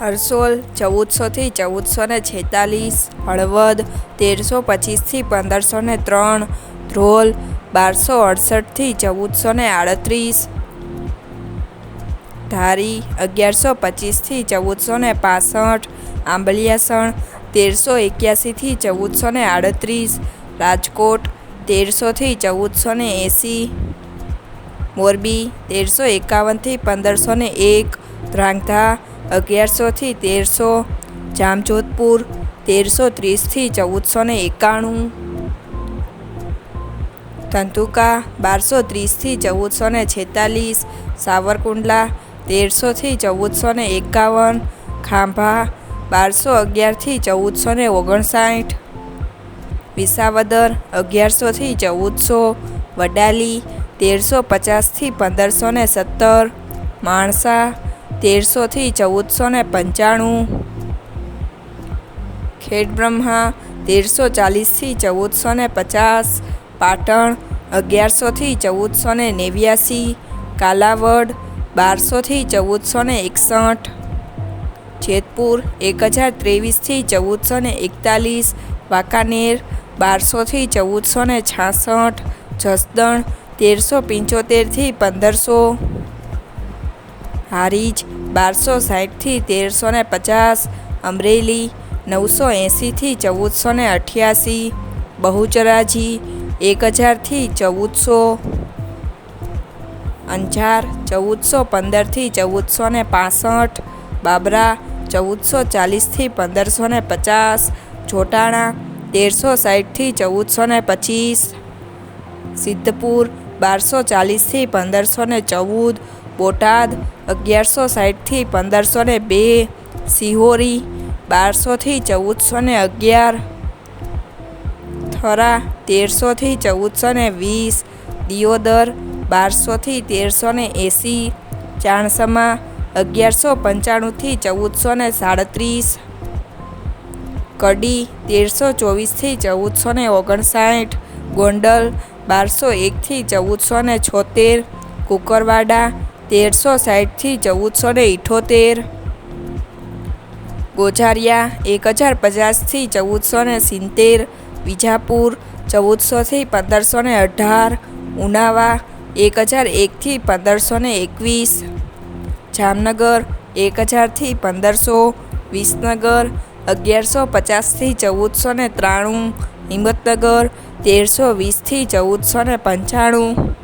હરસોલ ચૌદસોથી ચૌદસો ને છેતાલીસ, હળવદ, તેરસો પચીસથી પંદરસો ને ત્રણ, ધ્રોલ, બારસો અડસઠથી ચૌદસો ને આડત્રીસ, ધારી અગિયારસો પચીસથી ચૌદસો ને પાસઠ, આંબલિયાસણ, તેરસો એક્યાસીથી ચૌદસો ને આડત્રીસ, રાજકોટ, તેરસોથી ચૌદસો ને એંસી, મોરબી, તેરસો એકાવનથી પંદરસો ને એક ધ્રાંગધા અગિયારસોથી તેરસો, જામજોધપુર તેરસો ત્રીસથી ચૌદસો ને એકાણું ધંતુકા બારસો ત્રીસથી ચૌદસો ને છેતાલીસ, સાવરકુંડલા તેરસોથી ચૌદસો ને એકાવન, ખાંભા બારસો અગિયારથી ચૌદસો ને ઓગણસાઠ, વિસાવદર અગિયારસોથી ચૌદસો, વડાલી તેરસો પચાસથી પંદરસો ને સત્તર, માણસા તેરસોથી ચૌદસો ને પંચાણું. ખેડબ્રહ્મા તેરસો ચાલીસથી ચૌદસો ને પચાસ. પાટણ અગિયારસોથી ચૌદસો ને નેવ્યાસી. કાલાવડ બારસોથી ચૌદસો ને એકસઠ. જેતપુર એક હજાર ત્રેવીસથી ચૌદસો ને એકતાલીસ. વાંકાનેર બારસોથી ચૌદસો ને છાસઠ. જસદણ તેરસો પંચોતેરથી પંદરસો. હારીજ બારસો સાઠથી તેરસો ને પચાસ, અમરેલી નવસો એંસીથી ચૌદસો ને અઠ્યાસી, બહુચરાજી એક હજારથી ચૌદસો, અંજાર ચૌદસો પંદરથી ચૌદસો ને પાસઠ, બાબરા ચૌદસો ચાલીસથી પંદરસો ને પચાસ જોટાણા તેરસો સાઠથી ચૌદસો ને પચીસ, સિદ્ધપુર બારસો ચાલીસથી પંદરસો ને ચૌદ બોટાદ અગિયારસો સાઠથી પંદરસો ને બે, સિહોરી બારસોથી ચૌદસો ને અગિયાર, થરા તેરસોથી ચૌદસો ને વીસ, દિયોદર બારસોથી તેરસો ને એંસી, ચાણસમા અગિયારસો પંચાણુંથી ચૌદસો ને સાડત્રીસ, કડી તેરસો ચોવીસથી ચૌદસો ને ઓગણસાઠ, ગોંડલ બારસો એકથી ચૌદસો ને છોતેર, કુકરવાડા તેરસો સાઠથી ચૌદસો ને ઇઠોતેર. ગોઝારિયા એક હજાર પચાસથી ચૌદસો ને સિત્તેર. વિજાપુર ચૌદસોથી પંદરસો ને અઢાર. ઉનાવા એક હજાર એકથી પંદરસો ને એકવીસ. જામનગર એક હજારથી પંદરસો. વિસનગર અગિયારસો પચાસથી ચૌદસો ને ત્રાણું. હિંમતનગર તેરસો વીસથી ચૌદસો ને પંચાણું.